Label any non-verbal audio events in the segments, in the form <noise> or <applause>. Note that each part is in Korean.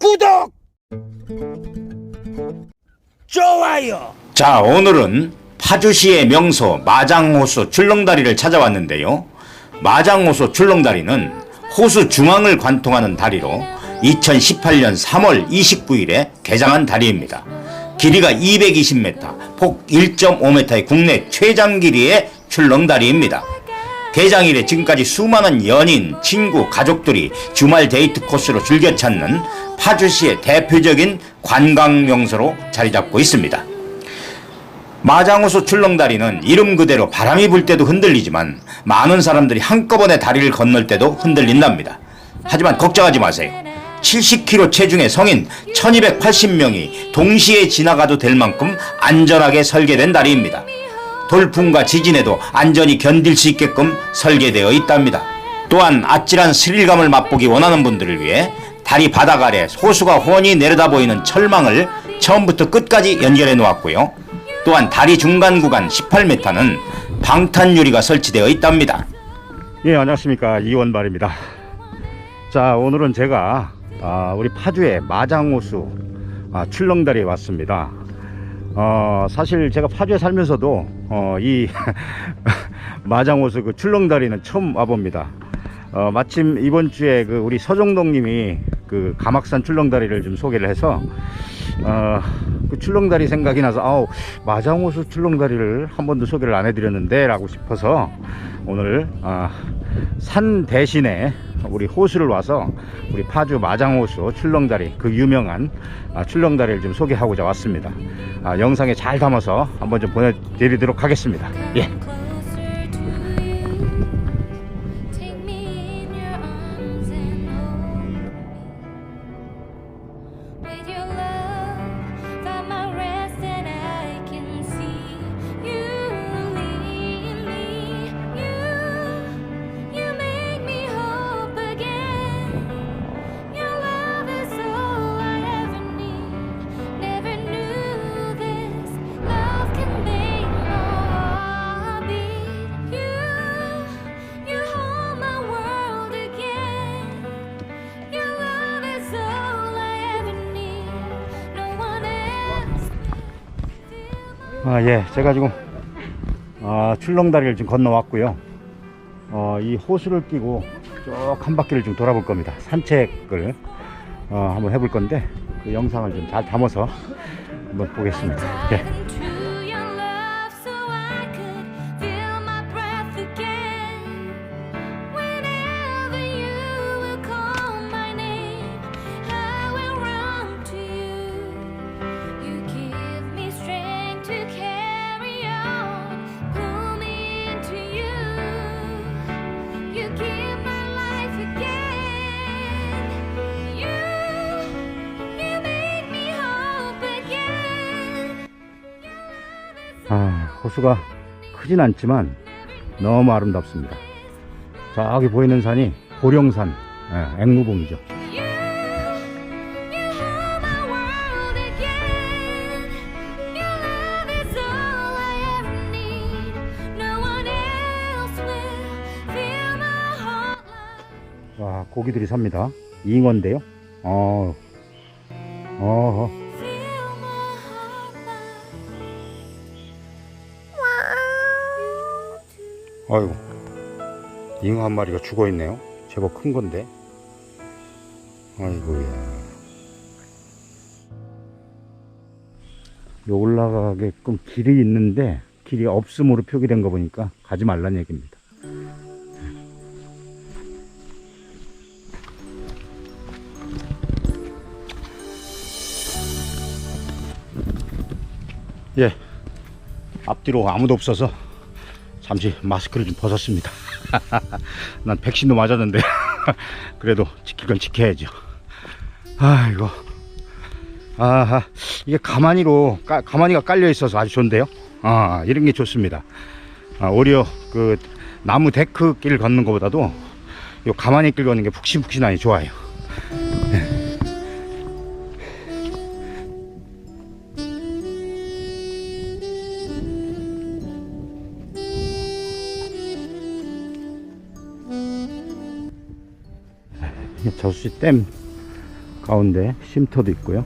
구독 좋아요 자, 오늘은 파주시의 명소 마장호수 출렁다리를 찾아왔는데요. 마장호수 출렁다리는 호수 중앙을 관통하는 다리로 2018년 3월 29일에 개장한 다리입니다. 길이가 220m, 폭 1.5m의 국내 최장 길이의 출렁다리입니다. 개장 이래 지금까지 수많은 연인, 친구, 가족들이 주말 데이트 코스로 즐겨 찾는 파주시의 대표적인 관광 명소로 자리 잡고 있습니다. 마장호수 출렁다리는 이름 그대로 바람이 불 때도 흔들리지만 많은 사람들이 한꺼번에 다리를 건널 때도 흔들린답니다. 하지만 걱정하지 마세요. 70kg 체중의 성인 1280명이 동시에 지나가도 될 만큼 안전하게 설계된 다리입니다. 돌풍과 지진에도 안전히 견딜 수 있게끔 설계되어 있답니다. 또한 아찔한 스릴감을 맛보기 원하는 분들을 위해 다리 바닥 아래 호수가 훤히 내려다 보이는 철망을 처음부터 끝까지 연결해 놓았고요. 또한 다리 중간 구간 18m는 방탄 유리가 설치되어 있답니다. 예, 안녕하십니까. 이원발입니다. 자, 오늘은 제가 아, 우리 파주의 마장호수 아, 출렁다리에 왔습니다. 어, 사실 제가 파주에 살면서도 어, 이 <laughs> 마장호수 그 출렁다리는 처음 와봅니다. 어, 마침 이번 주에 그 우리 서정동님이 그 가막산 출렁다리를 좀 소개를 해서 어, 그 출렁다리 생각이 나서 아우 마장호수 출렁다리를 한 번도 소개를 안 해드렸는데 라고 싶어서 오늘 아, 산 대신에 우리 호수를 와서 우리 파주 마장호수 출렁다리 그 유명한 아, 출렁다리를 좀 소개하고자 왔습니다 아, 영상에 잘 담아서 한번 좀 보내드리도록 하겠습니다 예. 아, 예. 제가 지금 아, 출렁다리를 지금 건너왔고요. 어, 이 호수를 끼고 쭉 한 바퀴를 좀 돌아볼 겁니다. 산책을 어, 한번 해볼 건데 그 영상을 좀 잘 담아서 한번 보겠습니다. 예. 호수가 크진 않지만 너무 아름답습니다. 저기 보이는 산이 고령산, 예, 앵무봉이죠. 고기들이 삽니다. 잉어인데요. 어, 어, 아이고, 잉어 한 마리가 죽어 있네요. 제법 큰 건데. 아이고야. 요 올라가게끔 길이 있는데 길이 없음으로 표기된 거 보니까 가지 말란 얘기입니다. 예. 앞뒤로 아무도 없어서 잠시 마스크를 좀 벗었습니다. <laughs> 난 백신도 맞았는데 <laughs> 그래도 지킬 건 지켜야죠. 아이고. 아하 이게 가마니로 까, 가마니가 깔려 있어서 아주 좋은데요. 아 이런 게 좋습니다. 아, 오히려 그 나무 데크 길 걷는 것보다도 요 가마니 길 걷는 게 푹신푹신하니 좋아요. 저수지 댐 가운데 쉼터도 있고요.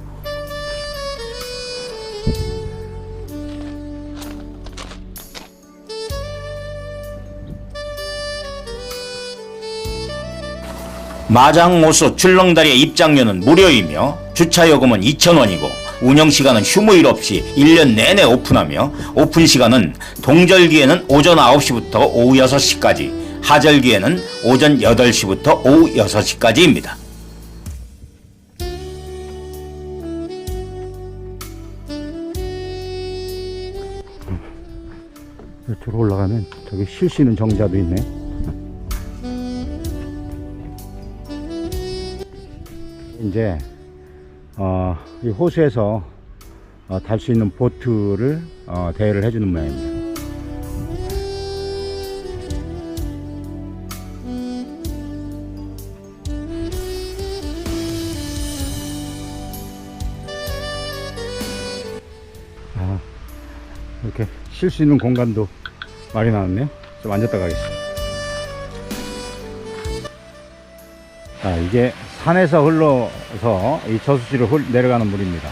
마장호수 출렁다리의 입장료는 무료이며 주차요금은 2,000원이고 운영시간은 휴무일 없이 1년 내내 오픈하며 오픈시간은 동절기에는 오전 9시부터 오후 6시까지 하절기에는 오전 8시부터 오후 6시까지입니다. 이쪽으로 올라가면 저기 있는 정자도 있네. 이제 어, 이 호수에서 어, 탈 수 있는 보트를 어, 대여를 해주는 모양입니다. 쉴 수 있는 공간도 마련해놨네요. 좀 앉았다 가겠습니다. 자, 이게 산에서 흘러서 이 저수지로 흘- 내려가는 물입니다.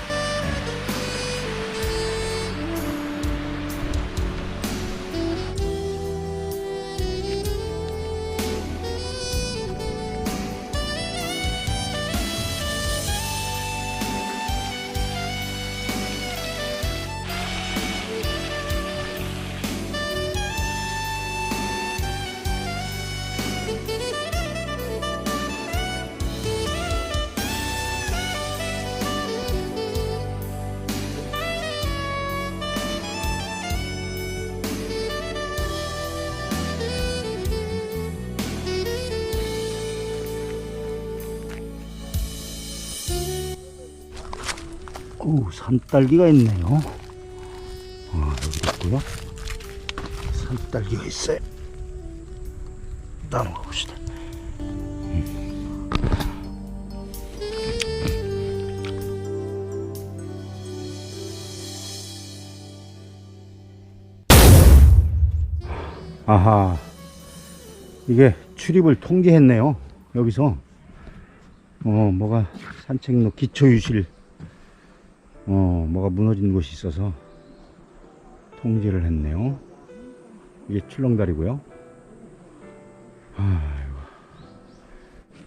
오, 산딸기가 있네요. 아, 여기 있고요. 산딸기가 있어요. 따로 가봅시다. 아하, 이게 출입을 통제했네요. 여기서 어 뭐가 산책로 기초유실 어, 뭐가 무너진 곳이 있어서 통제를 했네요. 이게 출렁다리고요. 아이고.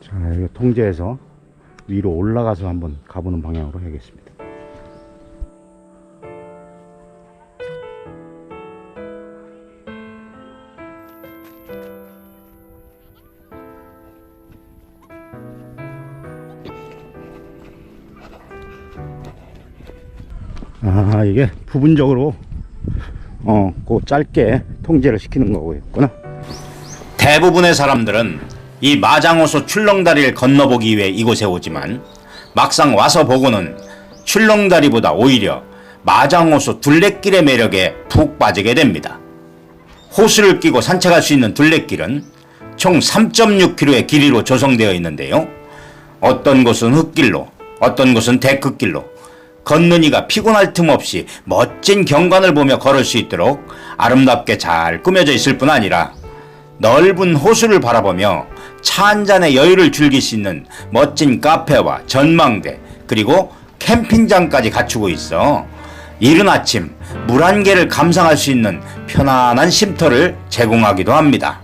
자, 이거 통제해서 위로 올라가서 한번 가보는 방향으로 해야겠습니다. 아, 이게 부분적으로 어, 그 짧게 통제를 시키는 거였구나. 대부분의 사람들은 이 마장호수 출렁다리를 건너보기 위해 이곳에 오지만 막상 와서 보고는 출렁다리보다 오히려 마장호수 둘레길의 매력에 푹 빠지게 됩니다. 호수를 끼고 산책할 수 있는 둘레길은 총 3.6km의 길이로 조성되어 있는데요. 어떤 곳은 흙길로, 어떤 곳은 데크길로, 걷는 이가 피곤할 틈 없이 멋진 경관을 보며 걸을 수 있도록 아름답게 잘 꾸며져 있을 뿐 아니라 넓은 호수를 바라보며 차 한 잔의 여유를 즐길 수 있는 멋진 카페와 전망대 그리고 캠핑장까지 갖추고 있어 이른 아침 물 한 개를 감상할 수 있는 편안한 쉼터를 제공하기도 합니다.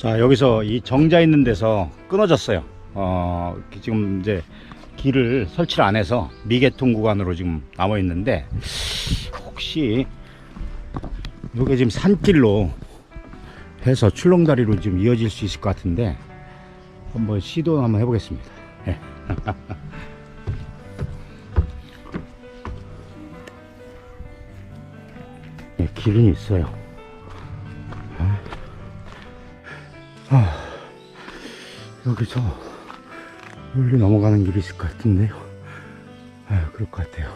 자, 여기서 이 정자 있는 데서 끊어졌어요. 어, 지금 이제 길을 설치를 안 해서 미개통 구간으로 지금 남아 있는데 혹시 이게 지금 산길로 해서 출렁다리로 지금 이어질 수 있을 것 같은데 한번 시도 한번 해보겠습니다. 예. <laughs> 예, 길은 있어요. 아, 여기서 여기 넘어가는 길이 있을 것 같은데요. 아 그럴 것 같아요.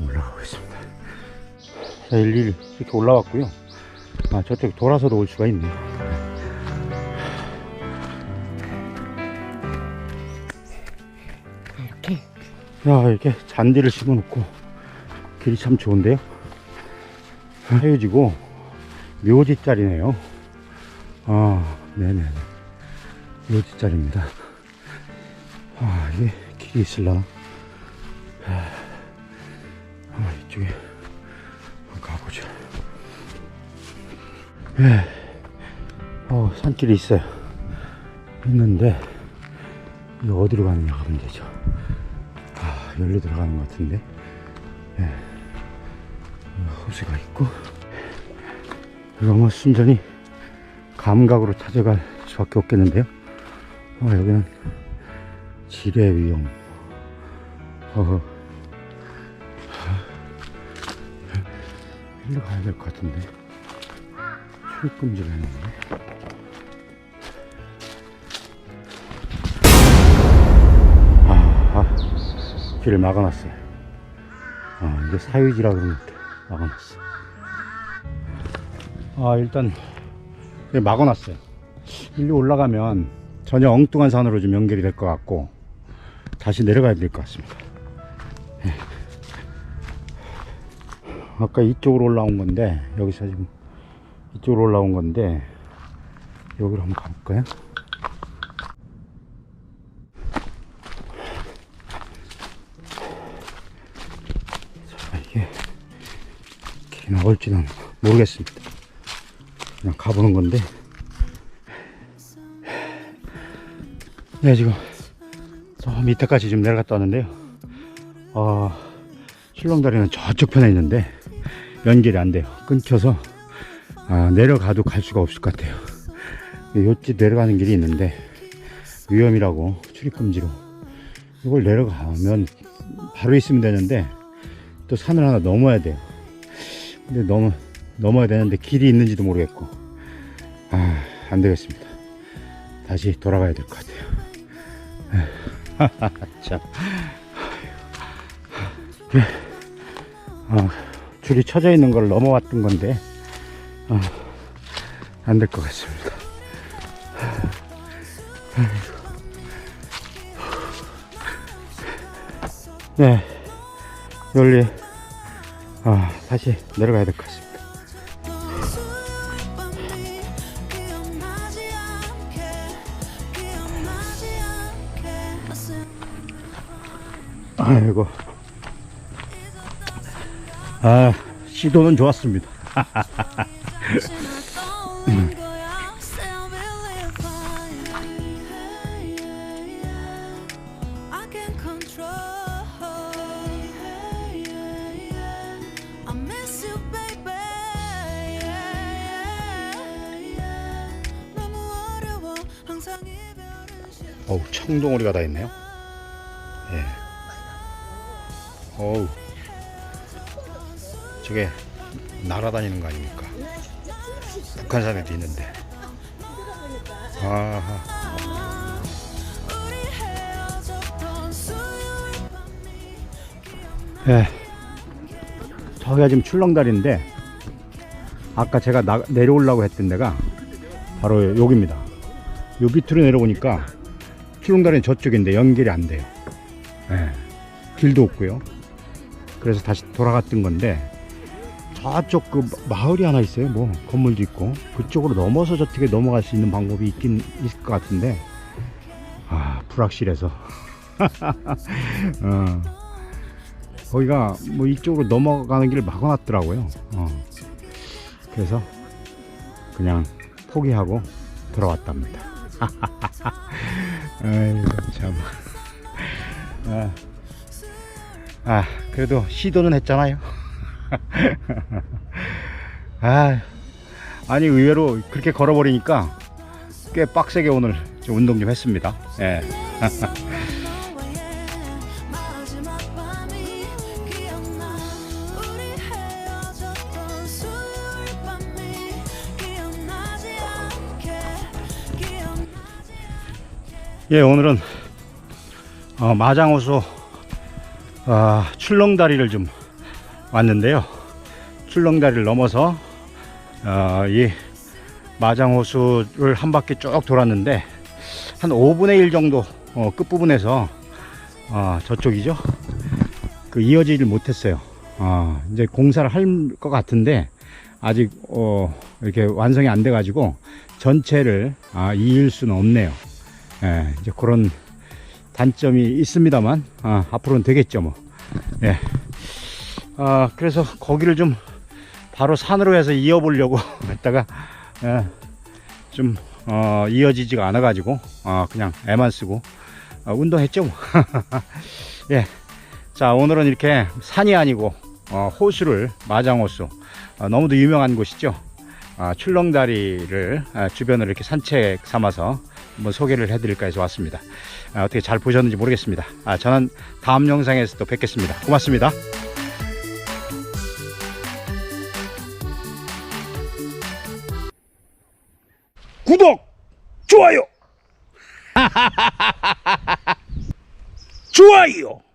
올라가고 있습니다. 자 일일 이렇게 올라왔고요. 아 저쪽 돌아서도 올 수가 있네요. 네. 이렇게. 야 이렇게 잔디를 심어 놓고 길이 참 좋은데요. 헤어지고 묘지짜리네요. 아 네네네. 묘지짜리입니다. 아, 이게 길이 있을라나? 아, 이쪽에 한번 가보죠. 예. 어, 산길이 있어요. 있는데, 이 어디로 가느냐가 문제죠. 아, 여기로 들어가는 것 같은데. 예. 호수가 있고, 이거 뭐 순전히 감각으로 찾아갈 수밖에 없겠는데요. 어, 여기는 지뢰 위험. 어, 일로 가야 될 것 같은데. 출입금지가 있는데. 아, 길을 막아놨어요. 아, 이게 사유지라 그러는데 막아놨어. 아, 일단 네, 막아놨어요. 일로 올라가면 전혀 엉뚱한 산으로 좀 연결이 될 것 같고 다시 내려가야 될 것 같습니다. 예. 아까 이쪽으로 올라온 건데 여기서 지금 이쪽으로 올라온 건데 여기로 한번 가볼까요? 자, 이게 길이 나올지는 모르겠습니다. 그냥 가보는 건데. 네, 지금 저 밑에까지 좀 내려갔다 왔는데요. 아, 출렁다리는 저쪽 편에 있는데 연결이 안 돼요. 끊겨서 아, 내려가도 갈 수가 없을 것 같아요. 요집 내려가는 길이 있는데 위험이라고 출입금지로 이걸 내려가면 바로 있으면 되는데 또 산을 하나 넘어야 돼요. 근데 넘어 넘어야 되는데 길이 있는지도 모르겠고 아, 안 되겠습니다. 다시 돌아가야 될 것 같아요. 참. 예. 아, 줄이 쳐져 있는 걸 넘어왔던 건데 아, 안될 것 같습니다. 네, 여기 아, 다시 내려가야 될 것 같습니다. 아이고. 아, 시도는 좋았습니다. <laughs> 어우, 청동오리가 다 있네요. 어우. 저게 날아다니는 거 아닙니까? 북한산에도 있는데. 아하. 예. 저기가 지금 출렁다리인데, 아까 제가 나- 내려오려고 했던 데가 바로 여기입니다. 요 밑으로 내려오니까 출렁다리는 저쪽인데 연결이 안 돼요. 예. 길도 없고요. 그래서 다시 돌아갔던 건데, 저쪽 그 마을이 하나 있어요. 뭐 건물도 있고 그쪽으로 넘어서 저쪽에 넘어갈 수 있는 방법이 있긴 있을 것 같은데, 아 불확실해서. <laughs> 어. 거기가 뭐 이쪽으로 넘어가는 길을 막아놨더라고요. 어. 그래서 그냥 포기하고 돌아왔답니다. <laughs> 아이고 참. 아, 아 그래도 시도는 했잖아요. <laughs> 아 아니 의외로 그렇게 걸어버리니까 꽤 빡세게 오늘 좀 운동 좀 했습니다. 예. <laughs> 예, 오늘은 어, 마장호수 아, 출렁다리를 좀 왔는데요. 출렁다리를 넘어서 어, 이 마장호수를 한 바퀴 쭉 돌았는데 한 5분의 1 정도 어, 끝부분에서 어, 저쪽이죠. 그 이어지질 못했어요. 아, 이제 공사를 할 것 같은데 아직 어, 이렇게 완성이 안 돼가지고 전체를 아, 이을 수는 없네요. 예, 이제 그런 단점이 있습니다만 아, 앞으로는 되겠죠 뭐. 예. 아, 그래서 거기를 좀 바로 산으로 해서 이어보려고 <laughs> 했다가 예, 좀 어, 이어지지가 않아 가지고 어, 그냥 애만 쓰고 어, 운동했죠. 뭐. <laughs> 예. 자 오늘은 이렇게 산이 아니고 어, 호수를 마장호수 어, 너무도 유명한 곳이죠. 아, 출렁다리를 아, 주변을 이렇게 산책 삼아서 한번 소개를 해드릴까 해서 왔습니다. 아, 어떻게 잘 보셨는지 모르겠습니다. 아, 저는 다음 영상에서 또 뵙겠습니다. 고맙습니다. 구독, 좋아요. <laughs> 좋아요.